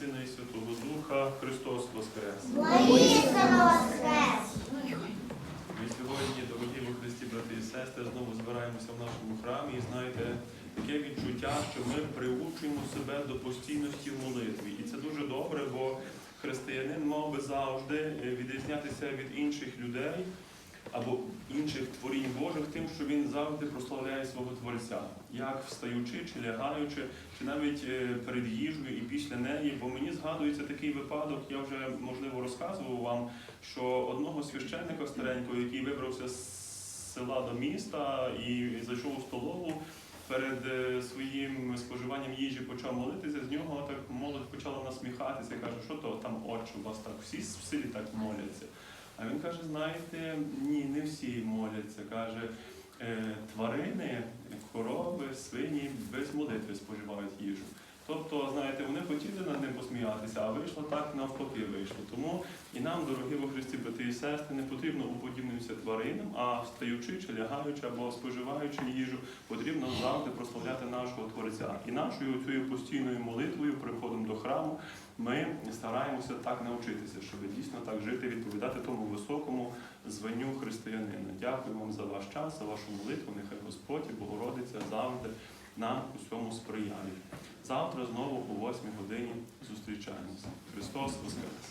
Сина і Святого Духа, Христос Воскрес. Воістину воскрес! Ми сьогодні, дорогі во Христі, брати і сестри, знову збираємося в нашому храмі і знаєте, таке відчуття, що ми приучуємо себе до постійності в молитві. І це дуже добре, бо християнин мав би завжди відрізнятися від інших людей або інших творінь Божих тим, що він завжди прославляє свого Творця, як встаючи чи лягаючи, чи навіть е, перед їжею і після неї. Бо мені згадується такий випадок, я вже можливо розказував вам, що одного священника старенького, який вибрався з села до міста і зайшов у столову. Перед е, своїм споживанням їжі почав молитися, з нього так молодь почала насміхатися, каже, що то там отче у вас так, всі в селі так моляться. А він каже, знаєте, ні, не всі моляться. Каже, «Е, тварини, корови, свині без молитви споживають їжу. Тобто, знаєте, вони хотіли над ним а вийшло так навпаки вийшло. Тому і нам, дорогі во Христі, брати і сестри, не потрібно уподібнитися тваринам, а встаючи чи лягаючи або споживаючи їжу, потрібно завжди прославляти нашого Творця. І нашою цією постійною молитвою, приходом до храму, ми стараємося так навчитися, щоб дійсно так жити, відповідати тому високому званню християнина. Дякую вам за ваш час, за вашу молитву. Нехай Господь і Богородиця завжди нам у цьому сприяють. Завтра знову о 8 годині зустрічаємося. Христос Воскрес!